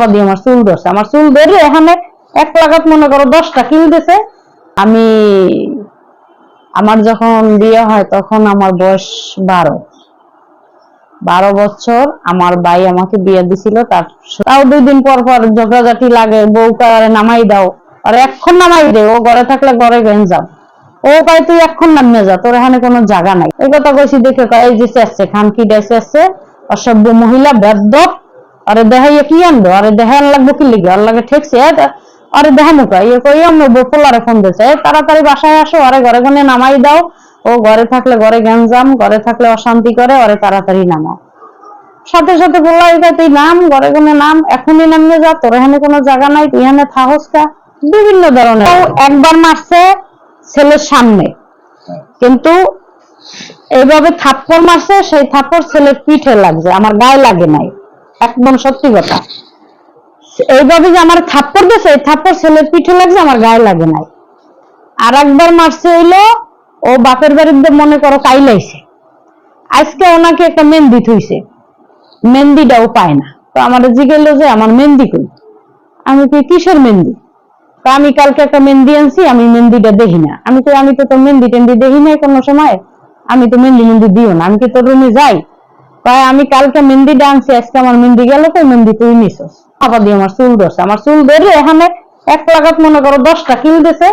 চাপা দিয়ে আমার চুল ধরছে। আমার চুল ধরে এখানে এক লাগাত মনে করো দশটা কিল দিছে। আমি, আমার যখন বিয়ে হয় তখন আমার বয়স বারো। বারো বছর আমার ভাই আমাকে বিয়ে দিছিল, তার তাও দুই দিন পর পর ঝগড়াঝাটি লাগে, বউ কারে নামাই দাও। আর এখন নামাই দে, ও ঘরে থাকলে ঘরে গেঞ্জাম ও কয়, তুই এখন নামিয়ে যা, তোর এখানে কোনো জায়গা নাই। এই কথা কইছি দেখে কয়, এই যে চেষ্ছে খান কি ডেসে অসভ্য মহিলা বেদ্যপ আরে দেখাইয়া কি আনব? আরে দেখান লাগবো কি লিগে আর লাগে ঠেকছে আরে দেখা মুখা ইয়ে কই আমার বপুলারে ফোন দিছে তাড়াতাড়ি বাসায় আসো, আরে ঘরে ঘরে নামাই দাও। ও ঘরে থাকলে ঘরে গ্যাঞ্জাম, ঘরে থাকলে অশান্তি করে, আরে তাড়াতাড়ি নামাও। সাথে সাথে বললা এটা তুই নাম, ঘরে ঘরে নাম, এখনই নামিয়ে যা, তোর এখানে কোনো জায়গা নাই, তুই এখানে থাকস কা? বিভিন্ন ধরনের। একবার মারছে ছেলের সামনে। কিন্তু এইভাবে থাপ্পড় মারছে, সেই থাপ্পড় ছেলের পিঠে লাগছে, আমার গায়ে লাগে নাই। একদম সত্যি কথা। এইভাবে যে আমার থাপ্পড় দিয়েছে, এই থাপ্পড় ছেলের পিঠে লাগছে, আমার গায়ে লাগে নাই। আর একবার মারছে হইল, ও বাপের বাড়িতে মনে করো কাইলাইছে আজকে ওনাকে একটা মেহেন্দি থইছে। মেহেন্দিটাও পায় না। তো আমার জিগেলো যে, আমার মেহেন্দি কই? আমি কই, কিসের মেহেন্দি? তো আমি কালকে একটা মেহেন্দি আনছি, আমি মেহেন্দিটা দেখি না। আমি কই, আমি তো তোর মেহেন্দি টেন্দি দেখি নাই কোনো সময়। আমি তো মেহেন্দি মেহেন্দি দিও না। আমি কি তোর রুমে যাই? তাই আমি কালকে মেহেন্দি ডান্সে, আজকে আমার মেহেন্দি গেল তো মেহেন্দি তুই নিছস। আবার দিয়ে আমার চুল ধরছে। আমার চুল ধরে এখানে এক লাগাত মনে করো দশটা কিল দিছে।